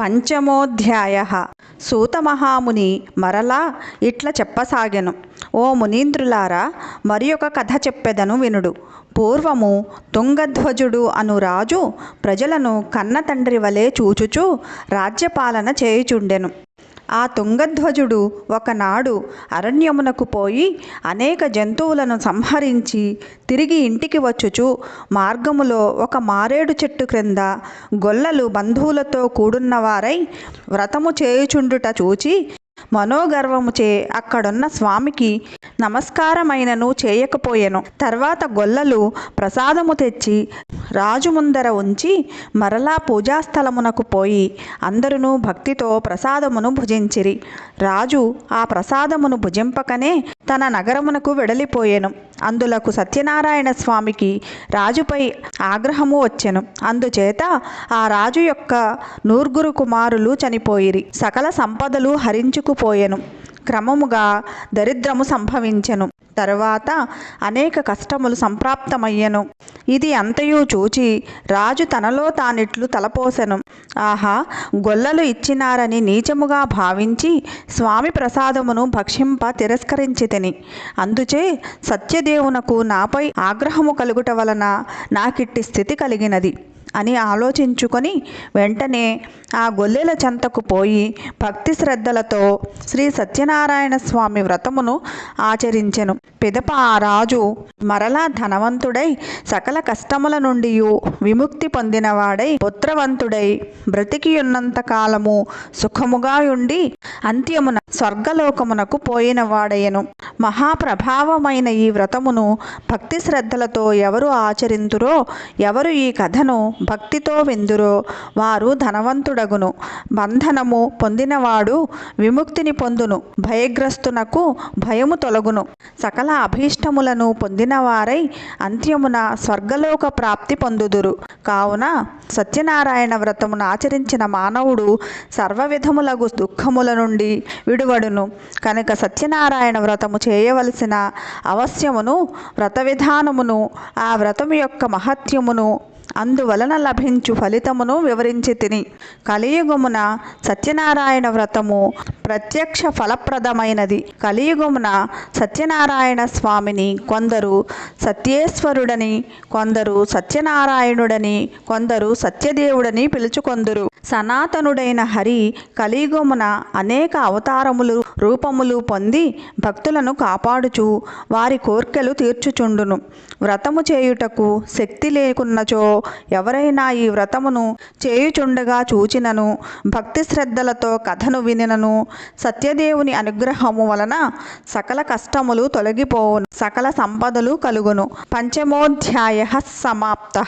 పంచమోధ్యాయ. సూతమహాముని మరలా ఇట్ల చెప్పసాగెను. ఓ మునీంద్రులారా మరి ఒక కథ చెప్పెదను వినుడు. పూర్వము తుంగధ్వజుడు అను రాజు ప్రజలను కన్న తండ్రి వలె చూచుచూ రాజ్యపాలన చేయుచుండెను. ఆ తుంగధ్వజుడు ఒకనాడు అరణ్యమునకు పోయి అనేక జంతువులను సంహరించి తిరిగి ఇంటికి వచ్చుచు మార్గములో ఒక మారేడు చెట్టు క్రింద గొల్లలు బంధువులతో కూడున్నవారై వ్రతము చేయుచుండుట చూచి మనోగర్వముచే అక్కడున్న స్వామికి నమస్కారమైనను చేయకపోయెను. తర్వాత గొల్లలు ప్రసాదము తెచ్చి రాజు ముందర ఉంచి మరలా పూజాస్థలమునకు పోయి అందరును భక్తితో ప్రసాదమును భుజించిరి. రాజు ఆ ప్రసాదమును భుజింపకనే తన నగరమునకు వెడలిపోయెను. అందులకు సత్యనారాయణ స్వామికి రాజుపై ఆగ్రహము వచ్చెను. అందుచేత ఆ రాజు యొక్క నూర్గురు కుమారులు చనిపోయిరి. సకల సంపదలు హరించుకు హరించుకుపోయెను క్రమముగా దరిద్రము సంభవించెను. తరువాత అనేక కష్టములు సంప్రాప్తమయ్యెను. ఇది అంతయు చూచి రాజు తనలో తానిట్లు తలపోసెను. ఆహా గొల్లలు ఇచ్చినారని నీచముగా భావించి స్వామి ప్రసాదమును భక్షింప తిరస్కరించి తిని అందుచే సత్యదేవునకు నాపై ఆగ్రహము కలుగుట వలన నాకిట్టి స్థితి కలిగినది. అని ఆలోచించుకొని వెంటనే ఆ గొల్లెల చెంతకు పోయి భక్తి శ్రద్ధలతో శ్రీ సత్యనారాయణ స్వామి వ్రతమును ఆచరించెను. పిదప ఆ రాజు మరలా ధనవంతుడై సకల కష్టముల నుండి విముక్తి పొందినవాడై పుత్రవంతుడై బ్రతికియున్నంత కాలము సుఖముగా ఉండి అంత్యమున స్వర్గలోకమునకు పోయినవాడయను. మహాప్రభావమైన ఈ వ్రతమును భక్తి శ్రద్ధలతో ఎవరు ఆచరింతురో ఎవరు ఈ కథను భక్తితో విందురో వారు ధనవంతుడగును. బంధనము పొందినవాడు విముక్తిని పొందును భయగ్రస్తునకు భయము తొలగును. సకల అభీష్టములను పొందినవారై అంత్యమున స్వర్గలోక ప్రాప్తి పొందుదురు. కావున సత్యనారాయణ వ్రతమును ఆచరించిన మానవుడు సర్వవిధములగు దుఃఖముల నుండి విడువడును. కనుక సత్యనారాయణ వ్రతము చేయవలసిన అవశ్యమును వ్రత విధానమును ఆ వ్రతము యొక్క మహత్యమును అందువలన లభించు ఫలితమును వివరించి తిని. కలియుగమున సత్యనారాయణ వ్రతము ప్రత్యక్ష ఫలప్రదమైనది. కలియుగమున సత్యనారాయణ స్వామిని కొందరు సత్యేశ్వరుడని కొందరు సత్యనారాయణుడని కొందరు సత్యదేవుడని పిలుచుకొందురు. సనాతనుడైన హరి కలియుగమున అనేక అవతారములు రూపములు పొంది భక్తులను కాపాడుచు వారి కోర్కెలు తీర్చుచుండును. వ్రతము చేయుటకు శక్తి లేకున్నచో ఎవరైనా ఈ వ్రతమును చేయుచుండగా చూచినను భక్తి శ్రద్ధలతో కథను వినినను. సత్యదేవుని అనుగ్రహము వలన సకల కష్టములు తొలగిపోవును సకల సంపదలు కలుగును. పంచమోధ్యాయ సమాప్త.